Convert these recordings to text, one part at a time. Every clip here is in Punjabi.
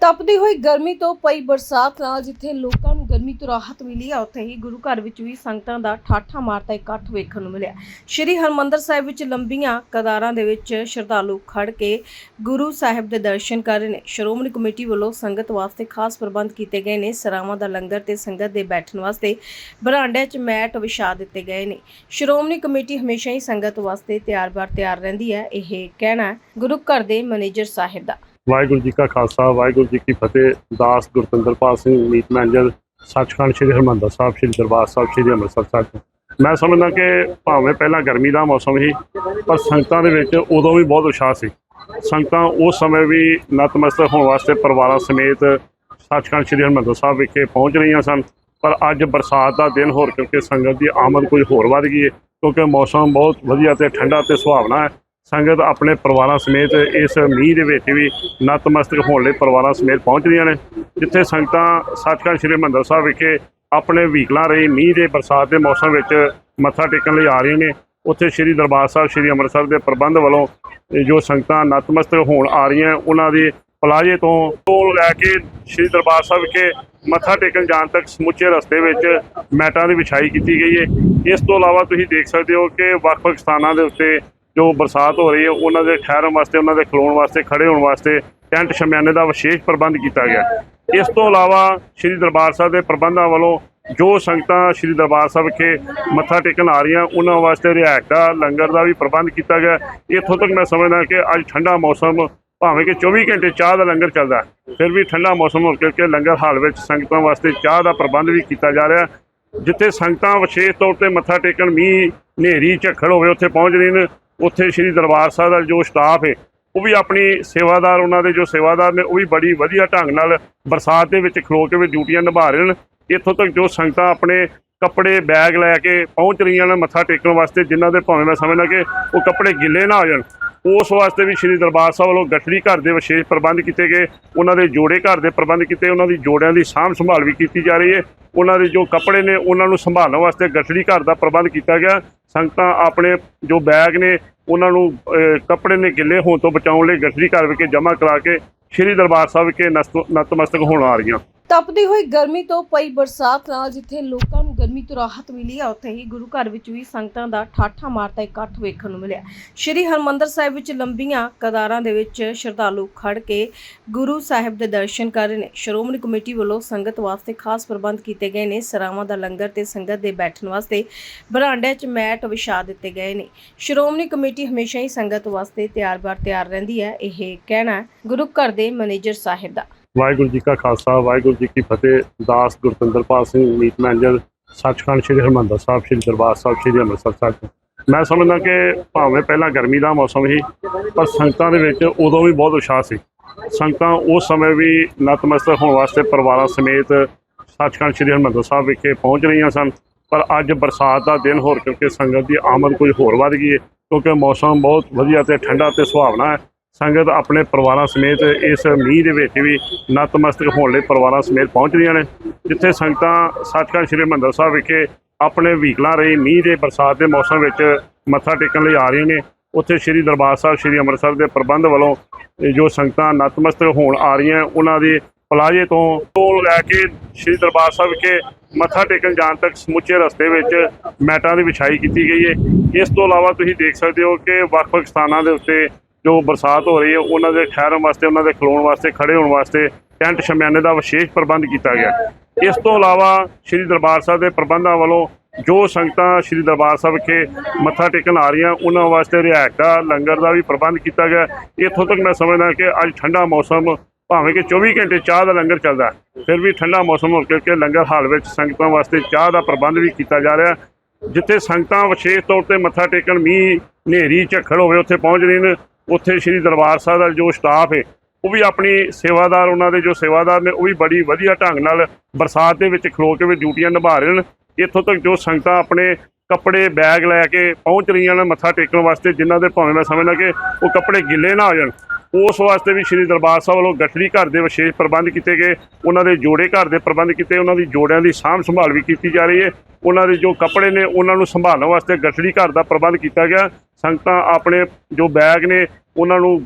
ਤਪਦੀ ਹੋਈ ਗਰਮੀ ਤੋਂ ਪਈ ਬਰਸਾਤ ਨਾਲ ਜਿੱਥੇ ਲੋਕਾਂ ਨੂੰ ਗਰਮੀ ਤੋਂ ਰਾਹਤ ਮਿਲੀ ਆ, ਉੱਥੇ ਹੀ ਗੁਰੂ ਘਰ ਵਿੱਚ ਵੀ ਸੰਗਤਾਂ ਦਾ ਠਾਠਾ ਮਾਰਦਾ ਇਕੱਠ ਵੇਖਣ ਨੂੰ ਮਿਲਿਆ। ਸ਼੍ਰੀ ਹਰਮੰਦਰ ਸਾਹਿਬ ਵਿੱਚ ਲੰਬੀਆਂ ਕਤਾਰਾਂ ਦੇ ਵਿੱਚ ਸ਼ਰਧਾਲੂ ਖੜ ਕੇ ਗੁਰੂ ਸਾਹਿਬ ਦੇ ਦਰਸ਼ਨ ਕਰ ਰਹੇ ਨੇ। ਸ਼੍ਰੋਮਣੀ ਕਮੇਟੀ ਵੱਲੋਂ ਸੰਗਤ ਵਾਸਤੇ ਖਾਸ ਪ੍ਰਬੰਧ ਕੀਤੇ ਗਏ ਨੇ। ਸਰਾਵਾਂ ਦਾ ਲੰਗਰ ਤੇ ਸੰਗਤ ਦੇ ਬੈਠਣ ਵਾਸਤੇ ਬਰਾਂਡਿਆਂ 'ਚ ਮੈਟ ਵਿਛਾ ਦਿੱਤੇ ਗਏ ਨੇ। ਸ਼੍ਰੋਮਣੀ ਕਮੇਟੀ ਹਮੇਸ਼ਾ ਹੀ ਸੰਗਤ ਵਾਸਤੇ ਤਿਆਰ-ਬਰ ਤਿਆਰ ਰਹਿੰਦੀ ਹੈ, ਇਹ ਕਹਿਣਾ ਹੈ ਗੁਰੂ ਘਰ ਦੇ ਮੈਨੇਜਰ ਸਾਹਿਬ ਦਾ। ਵਾਹਿਗੁਰੂ ਜੀ ਕਾ ਖਾਲਸਾ, ਵਾਹਿਗੁਰੂ ਜੀ ਕੀ ਫਤਿਹ। ਦਾਸ ਗੁਰਤਿੰਦਰਪਾਲ ਸਿੰਘ, ਮੀਤ ਮੈਨੇਜਰ ਸੱਚਖੰਡ ਸ੍ਰੀ ਹਰਿਮੰਦਰ ਸਾਹਿਬ, ਸ੍ਰੀ ਦਰਬਾਰ ਸਾਹਿਬ, ਸ੍ਰੀ ਅੰਮ੍ਰਿਤਸਰ ਸਾਹਿਬ ਮੈਂ ਸਮਝਦਾ ਕਿ ਭਾਵੇਂ ਪਹਿਲਾਂ ਗਰਮੀ ਦਾ ਮੌਸਮ ਸੀ, ਪਰ ਸੰਗਤਾਂ ਦੇ ਵਿੱਚ ਉਦੋਂ ਵੀ ਬਹੁਤ ਉਤਸ਼ਾਹ ਸੀ। ਸੰਗਤਾਂ ਉਸ ਸਮੇਂ ਵੀ ਨਤਮਸਤਕ ਹੋਣ ਵਾਸਤੇ ਪਰਿਵਾਰਾਂ ਸਮੇਤ ਸੱਚਖੰਡ ਸ੍ਰੀ ਹਰਿਮੰਦਰ ਸਾਹਿਬ ਵਿਖੇ ਪਹੁੰਚ ਰਹੀਆਂ ਸਨ। ਪਰ ਅੱਜ ਬਰਸਾਤ ਦਾ ਦਿਨ ਹੋਰ ਕਰਕੇ ਸੰਗਤ ਦੀ ਆਮਦ ਕੁਝ ਹੋਰ ਵੱਧ ਗਈ ਹੈ, ਕਿਉਂਕਿ ਮੌਸਮ ਬਹੁਤ ਵਧੀਆ ਤੇ ਠੰਡਾ ਤੇ ਸੁਹਾਵਣਾ ਹੈ। ਸੰਗਤ ਆਪਣੇ ਪਰਿਵਾਰਾਂ ਸਮੇਤ ਇਸ ਮੀਂਹ ਦੇ ਵਿੱਚ ਵੀ ਨਤਮਸਤਕ ਹੋਣ ਲਈ ਪਰਿਵਾਰਾਂ ਸਮੇਤ ਪਹੁੰਚਦੀਆਂ ਨੇ, ਜਿੱਥੇ ਸੰਗਤਾਂ ਸੱਚਖੰਡ ਸ੍ਰੀ ਹਰਿਮੰਦਰ ਸਾਹਿਬ ਵਿਖੇ ਆਪਣੇ ਵਹੀਕਲਾਂ ਰਹੀ ਮੀਂਹ ਦੇ ਬਰਸਾਤ ਦੇ ਮੌਸਮ ਵਿੱਚ ਮੱਥਾ ਟੇਕਣ ਲਈ ਆ ਰਹੀਆਂ ਨੇ। ਉੱਥੇ ਸ੍ਰੀ ਦਰਬਾਰ ਸਾਹਿਬ, ਸ੍ਰੀ ਅੰਮ੍ਰਿਤਸਰ ਦੇ ਪ੍ਰਬੰਧ ਵੱਲੋਂ ਜੋ ਸੰਗਤਾਂ ਨਤਮਸਤਕ ਹੋਣ ਆ ਰਹੀਆਂ, ਉਹਨਾਂ ਦੇ ਪਲਾਜੇ ਤੋਂ ਤੋਂ ਲੈ ਕੇ ਸ੍ਰੀ ਦਰਬਾਰ ਸਾਹਿਬ ਵਿਖੇ ਮੱਥਾ ਟੇਕਣ ਜਾਣ ਤੱਕ ਸਮੁੱਚੇ ਰਸਤੇ ਵਿੱਚ ਮੈਟਾਂ ਦੀ ਵਿਛਾਈ ਕੀਤੀ ਗਈ ਹੈ। ਇਸ ਤੋਂ ਇਲਾਵਾ ਤੁਸੀਂ ਦੇਖ ਸਕਦੇ ਹੋ ਕਿ ਵੱਖ-ਵੱਖ ਸਥਾਨਾਂ ਦੇ ਉੱਤੇ ਜੋ ਬਰਸਾਤ ਹੋ ਰਹੀ ਹੈ, ਉਹਨਾਂ ਦੇ ਠਹਿਰਨ ਵਾਸਤੇ, ਉਹਨਾਂ ਦੇ ਖਲੋਣ ਵਾਸਤੇ, ਖੜੇ ਹੋਣ ਵਾਸਤੇ ਟੈਂਟ ਸ਼ਮਿਆਨੇ ਦਾ ਵਿਸ਼ੇਸ਼ ਪ੍ਰਬੰਧ ਕੀਤਾ ਗਿਆ। ਇਸ ਤੋਂ ਇਲਾਵਾ ਸ੍ਰੀ ਦਰਬਾਰ ਸਾਹਿਬ ਦੇ ਪ੍ਰਬੰਧਾਂ ਵੱਲੋਂ ਜੋ ਸੰਗਤਾਂ ਸ੍ਰੀ ਦਰਬਾਰ ਸਾਹਿਬ ਵਿਖੇ ਮੱਥਾ ਟੇਕਣ ਆ ਰਹੀਆਂ, ਉਹਨਾਂ ਵਾਸਤੇ ਰਿਹਾਇਸ਼ ਦਾ, ਲੰਗਰ ਦਾ ਵੀ ਪ੍ਰਬੰਧ ਕੀਤਾ ਗਿਆ। ਇੱਥੋਂ ਤੱਕ ਮੈਂ ਸਮਝਦਾ ਕਿ ਅੱਜ ਠੰਡਾ ਮੌਸਮ, ਭਾਵੇਂ ਕਿ 24 ਘੰਟੇ ਚਾਹ ਦਾ ਲੰਗਰ ਚੱਲਦਾ ਫਿਰ ਵੀ ਠੰਡਾ ਮੌਸਮ ਹੋ ਕਰਕੇ ਲੰਗਰ ਹਾਲ ਵਿੱਚ ਸੰਗਤਾਂ ਵਾਸਤੇ ਚਾਹ ਦਾ ਪ੍ਰਬੰਧ ਵੀ ਕੀਤਾ ਜਾ ਰਿਹਾ ਜਿੱਥੇ ਸੰਗਤਾਂ ਵਿਸ਼ੇਸ਼ ਤੌਰ ਤੇ ਮੱਥਾ ਟੇਕਣ, ਮੀਂਹ, ਹਨੇਰੀ, ਝੱਖੜ ਹੋਵੇ, ਉੱਥੇ ਪਹੁੰਚ ਰਹੀਆਂ ਨੇ ਉੱਥੇ ਸ੍ਰੀ ਦਰਬਾਰ ਸਾਹਿਬ ਦਾ ਜੋ ਸਟਾਫ ਹੈ ਉਹ ਵੀ ਆਪਣੀ ਸੇਵਾਦਾਰ, ਉਹਨਾਂ ਦੇ ਜੋ ਸੇਵਾਦਾਰ ਨੇ, ਉਹ ਵੀ ਬੜੀ ਵਧੀਆ ਢੰਗ ਨਾਲ ਬਰਸਾਤ ਦੇ ਵਿੱਚ ਖਲੋ ਕੇ ਵੀ ਡਿਊਟੀਆਂ ਨਿਭਾ ਰਹੇ ਨੇ। ਇੱਥੋਂ ਤੱਕ ਜੋ ਸੰਗਤਾਂ ਆਪਣੇ ਕੱਪੜੇ, ਬੈਗ ਲੈ ਕੇ ਪਹੁੰਚ ਰਹੀਆਂ ਨੇ ਮੱਥਾ ਟੇਕਣ ਵਾਸਤੇ, ਜਿਨ੍ਹਾਂ ਦੇ ਭਾਵੇਂ ਮੈਂ ਸਮਝਦਾ ਕਿ ਉਹ ਕੱਪੜੇ ਗਿੱਲੇ ਨਾ ਹੋ ਜਾਣ, ਉਸ ਵਾਸਤੇ ਵੀ ਸ੍ਰੀ ਦਰਬਾਰ ਸਾਹਿਬ ਵੱਲੋਂ ਗੱਠੜੀ ਘਰ ਦੇ ਵਿਸ਼ੇਸ਼ ਪ੍ਰਬੰਧ ਕੀਤੇ ਗਏ, ਉਹਨਾਂ ਦੇ ਜੋੜੇ ਘਰ ਦੇ ਪ੍ਰਬੰਧ ਕੀਤੇ, ਉਹਨਾਂ ਦੀ ਜੋੜਿਆਂ ਦੀ ਸਾਂਭ ਸੰਭਾਲ ਵੀ ਕੀਤੀ ਜਾ ਰਹੀ ਹੈ ਉਹਨਾਂ ਦੇ ਜੋ ਕੱਪੜੇ ਨੇ, ਉਹਨਾਂ ਨੂੰ ਸੰਭਾਲਣ ਵਾਸਤੇ ਗੱਠੜੀ ਘਰ ਦਾ ਪ੍ਰਬੰਧ ਕੀਤਾ ਗਿਆ। ਸੰਗਤਾਂ ਆਪਣੇ ਜੋ ਬੈਗ ਨੇ ਉਹਨਾਂ ਨੂੰ ਕੱਪੜੇ ਨੇ ਗਿੱਲੇ ਹੋਣ ਤੋਂ ਬਚਾਉਣ ਲਈ ਗੱਠੜੀ ਘਰ ਵਿਖੇ ਜਮ੍ਹਾਂ ਕਰਾ ਕੇ ਸ੍ਰੀ ਦਰਬਾਰ ਸਾਹਿਬ ਵਿਖੇ ਨਸਤ- ਨਤਮਸਤਕ ਹੋਣ ਆ ਰਹੀਆਂ। ਤਪਦੀ ਹੋਈ ਗਰਮੀ ਤੋਂ ਪਈ ਬਰਸਾਤ ਨਾਲ ਜਿੱਥੇ ਲੋਕਾਂ ਨੂੰ ਗਰਮੀ ਤੋਂ ਰਾਹਤ ਮਿਲੀ ਆ, ਉੱਥੇ ਹੀ ਗੁਰੂ ਘਰ ਵਿੱਚ ਵੀ ਸੰਗਤਾਂ ਦਾ ਠਾਠਾ ਮਾਰਦਾ ਇਕੱਠ ਵੇਖਣ ਨੂੰ ਮਿਲਿਆ। ਸ਼੍ਰੀ ਹਰਮੰਦਰ ਸਾਹਿਬ ਵਿੱਚ ਲੰਬੀਆਂ ਕਤਾਰਾਂ ਦੇ ਵਿੱਚ ਸ਼ਰਧਾਲੂ ਖੜ ਕੇ ਗੁਰੂ ਸਾਹਿਬ ਦੇ ਦਰਸ਼ਨ ਕਰ ਰਹੇ ਨੇ। ਸ਼੍ਰੋਮਣੀ ਕਮੇਟੀ ਵੱਲੋਂ ਸੰਗਤ ਵਾਸਤੇ ਖਾਸ ਪ੍ਰਬੰਧ ਕੀਤੇ ਗਏ ਨੇ। ਸਰਾਵਾਂ ਦਾ ਲੰਗਰ ਤੇ ਸੰਗਤ ਦੇ ਬੈਠਣ ਵਾਸਤੇ ਬਰਾਂਡਿਆਂ 'ਚ ਮੈਟ ਵਿਛਾ ਦਿੱਤੇ ਗਏ ਨੇ। ਸ਼੍ਰੋਮਣੀ ਕਮੇਟੀ ਹਮੇਸ਼ਾ ਹੀ ਸੰਗਤ ਵਾਸਤੇ ਤਿਆਰ-ਬਰ ਤਿਆਰ ਰਹਿੰਦੀ ਹੈ, ਇਹ ਕਹਿਣਾ ਗੁਰੂ ਘਰ ਦੇ ਮੈਨੇਜਰ ਸਾਹਿਬ ਦਾ। ਵਾਹਿਗੁਰੂ ਜੀ ਕਾ ਖਾਲਸਾ, ਵਾਹਿਗੁਰੂ ਜੀ ਕੀ ਫਤਿਹ। ਦਾਸ ਗੁਰਤਿੰਦਰਪਾਲ ਸਿੰਘ, ਮੀਤ ਮੈਨੇਜਰ, ਸੱਚਖੰਡ ਸ੍ਰੀ ਹਰਿਮੰਦਰ ਸਾਹਿਬ, ਸ੍ਰੀ ਦਰਬਾਰ ਸਾਹਿਬ, ਸ੍ਰੀ ਅੰਮ੍ਰਿਤਸਰ ਸਾਹਿਬ ਮੈਂ ਸਮਝਦਾ ਕਿ ਭਾਵੇਂ ਪਹਿਲਾਂ ਗਰਮੀ ਦਾ ਮੌਸਮ ਸੀ, ਪਰ ਸੰਗਤਾਂ ਦੇ ਵਿੱਚ ਉਦੋਂ ਵੀ ਬਹੁਤ ਉਤਸ਼ਾਹ ਸੀ। ਸੰਗਤਾਂ ਉਸ ਸਮੇਂ ਵੀ ਨਤਮਸਤਕ ਹੋਣ ਵਾਸਤੇ ਪਰਿਵਾਰਾਂ ਸਮੇਤ ਸੱਚਖੰਡ ਸ੍ਰੀ ਹਰਿਮੰਦਰ ਸਾਹਿਬ ਵਿਖੇ ਪਹੁੰਚ ਰਹੀਆਂ ਸਨ। ਪਰ ਅੱਜ ਬਰਸਾਤ ਦਾ ਦਿਨ ਹੋਰ ਕਰਕੇ ਸੰਗਤ ਦੀ ਆਮਦ ਕੁਝ ਹੋਰ ਵੱਧ ਗਈ ਹੈ, ਕਿਉਂਕਿ ਮੌਸਮ ਬਹੁਤ ਵਧੀਆ ਤੇ ਠੰਡਾ ਤੇ ਸੁਹਾਵਣਾ ਹੈ। ਸੰਗਤ ਆਪਣੇ ਪਰਿਵਾਰਾਂ ਸਮੇਤ ਇਸ ਮੀਂਹ ਦੇ ਵਿੱਚ ਵੀ ਨਤਮਸਤਕ ਹੋਣ ਲਈ ਪਰਿਵਾਰਾਂ ਸਮੇਤ ਪਹੁੰਚ ਰਹੀਆਂ ਨੇ, ਜਿੱਥੇ ਸੰਗਤਾਂ ਸੱਚਖੰਡ ਸ੍ਰੀ ਹਰਿਮੰਦਰ ਸਾਹਿਬ ਵਿਖੇ ਆਪਣੇ ਵਹੀਕਲਾਂ ਰਹੀ ਮੀਂਹ ਦੇ ਬਰਸਾਤ ਦੇ ਮੌਸਮ ਵਿੱਚ ਮੱਥਾ ਟੇਕਣ ਲਈ ਆ ਰਹੀਆਂ ਨੇ। ਉੱਥੇ ਸ੍ਰੀ ਦਰਬਾਰ ਸਾਹਿਬ, ਸ੍ਰੀ ਅੰਮ੍ਰਿਤਸਰ ਦੇ ਪ੍ਰਬੰਧ ਵੱਲੋਂ ਜੋ ਸੰਗਤਾਂ ਨਤਮਸਤਕ ਹੋਣ ਆ ਰਹੀਆਂ, ਉਹਨਾਂ ਦੇ ਪਲਾਜੇ ਤੋਂ ਤੋਂ ਲੈ ਕੇ ਸ੍ਰੀ ਦਰਬਾਰ ਸਾਹਿਬ ਵਿਖੇ ਮੱਥਾ ਟੇਕਣ ਜਾਣ ਤੱਕ ਸਮੁੱਚੇ ਰਸਤੇ ਵਿੱਚ ਮੈਟਾਂ ਦੀ ਵਿਛਾਈ ਕੀਤੀ ਗਈ ਹੈ। ਇਸ ਤੋਂ ਇਲਾਵਾ ਤੁਸੀਂ ਦੇਖ ਸਕਦੇ ਹੋ ਕਿ ਵੱਖ-ਵੱਖ ਸਥਾਨਾਂ ਦੇ ਉੱਤੇ ਜੋ ਬਰਸਾਤ ਹੋ ਰਹੀ ਹੈ, ਉਹਨਾਂ ਦੇ ਠਹਿਰਨ ਵਾਸਤੇ, ਉਹਨਾਂ ਦੇ ਖਲੋਣ ਵਾਸਤੇ, ਖੜੇ ਹੋਣ ਵਾਸਤੇ ਟੈਂਟ ਸ਼ਮਿਆਨੇ ਦਾ ਵਿਸ਼ੇਸ਼ ਪ੍ਰਬੰਧ ਕੀਤਾ ਗਿਆ। ਇਸ ਤੋਂ ਇਲਾਵਾ ਸ੍ਰੀ ਦਰਬਾਰ ਸਾਹਿਬ ਦੇ ਪ੍ਰਬੰਧਾਂ ਵੱਲੋਂ ਜੋ ਸੰਗਤਾਂ ਸ੍ਰੀ ਦਰਬਾਰ ਸਾਹਿਬ ਵਿਖੇ ਮੱਥਾ ਟੇਕਣ ਆ ਰਹੀਆਂ, ਉਹਨਾਂ ਵਾਸਤੇ ਰਿਹਾਇਸ਼ ਦਾ, ਲੰਗਰ ਦਾ ਵੀ ਪ੍ਰਬੰਧ ਕੀਤਾ ਗਿਆ। ਇੱਥੋਂ ਤੱਕ ਮੈਂ ਸਮਝਦਾ ਕਿ ਅੱਜ ਠੰਡਾ ਮੌਸਮ, ਭਾਵੇਂ ਕਿ 24 ਘੰਟੇ ਚਾਹ ਦਾ ਲੰਗਰ ਚੱਲਦਾ, ਫਿਰ ਵੀ ਠੰਡਾ ਮੌਸਮ ਹੋ ਕਰਕੇ ਲੰਗਰ ਹਾਲ ਵਿੱਚ ਸੰਗਤਾਂ ਵਾਸਤੇ ਚਾਹ ਦਾ ਪ੍ਰਬੰਧ ਵੀ ਕੀਤਾ ਜਾ ਰਿਹਾ। ਜਿੱਥੇ ਸੰਗਤਾਂ ਵਿਸ਼ੇਸ਼ ਤੌਰ ਤੇ ਮੱਥਾ ਟੇਕਣ, ਮੀਂਹ, ਹਨੇਰੀ, ਝੱਖੜ ਹੋਵੇ, ਉੱਥੇ ਪਹੁੰਚ ਰਹੀਆਂ ਨੇ ਉੱਥੇ ਸ੍ਰੀ ਦਰਬਾਰ ਸਾਹਿਬ ਦਾ ਜੋ ਸਟਾਫ ਹੈ ਉਹ ਵੀ ਆਪਣੀ ਸੇਵਾਦਾਰ, ਉਹਨਾਂ ਦੇ ਜੋ ਸੇਵਾਦਾਰ ਨੇ, ਉਹ ਵੀ ਬੜੀ ਵਧੀਆ ਢੰਗ ਨਾਲ ਬਰਸਾਤ ਦੇ ਵਿੱਚ ਖਲੋ ਕੇ ਵੀ ਡਿਊਟੀਆਂ ਨਿਭਾ ਰਹੇ ਨੇ। ਇੱਥੋਂ ਤੱਕ ਜੋ ਸੰਗਤਾਂ ਆਪਣੇ ਕੱਪੜੇ, ਬੈਗ ਲੈ ਕੇ ਪਹੁੰਚ ਰਹੀਆਂ ਨੇ, ਮੱਥਾ ਟੇਕਣ ਵਾਸਤੇ, ਜਿਨ੍ਹਾਂ ਦੇ ਭਾਵੇਂ ਮੈਂ ਸਮਝਦਾ ਕਿ ਉਹ ਕੱਪੜੇ ਗਿੱਲੇ ਨਾ ਹੋ ਜਾਣ। ਉਸ ਵਾਸਤੇ ਵੀ ਸ੍ਰੀ ਦਰਬਾਰ ਸਾਹਿਬ ਵੱਲੋਂ ਗਠੜੀ ਘਰ ਦੇ ਵਿਸ਼ੇਸ਼ ਪ੍ਰਬੰਧ ਕੀਤੇ ਗਏ। ਉਹਨਾਂ ਦੇ ਜੋੜੇ ਘਰ ਦੇ ਪ੍ਰਬੰਧ ਕੀਤੇ, ਉਹਨਾਂ ਦੀ ਜੋੜਿਆਂ ਦੀ ਸਾਂਭ ਸੰਭਾਲ ਵੀ ਕੀਤੀ ਜਾ ਰਹੀ ਹੈ। ਉਹਨਾਂ ਦੇ ਜੋ ਕੱਪੜੇ ਨੇ, ਉਹਨਾਂ ਨੂੰ ਸੰਭਾਲਣ ਵਾਸਤੇ ਗਠੜੀ ਘਰ ਦਾ ਪ੍ਰਬੰਧ ਕੀਤਾ ਗਿਆ। ਸੰਗਤਾਂ ਆਪਣੇ ਜੋ ਬੈਗ ਨੇ, ਉਹਨਾਂ ਨੂੰ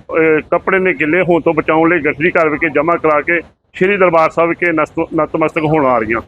ਕੱਪੜੇ ਨੇ ਗਿੱਲੇ ਹੋਣ ਤੋਂ ਬਚਾਉਣ ਲਈ ਗਠੜੀ ਘਰ ਵਿਖੇ ਜਮ੍ਹਾਂ ਕਰਾ ਕੇ ਸ੍ਰੀ ਦਰਬਾਰ ਸਾਹਿਬ ਵਿਖੇ ਨਸਤ- ਨਤਮਸਤਕ ਹੋਣ ਆ ਰਹੀਆਂ।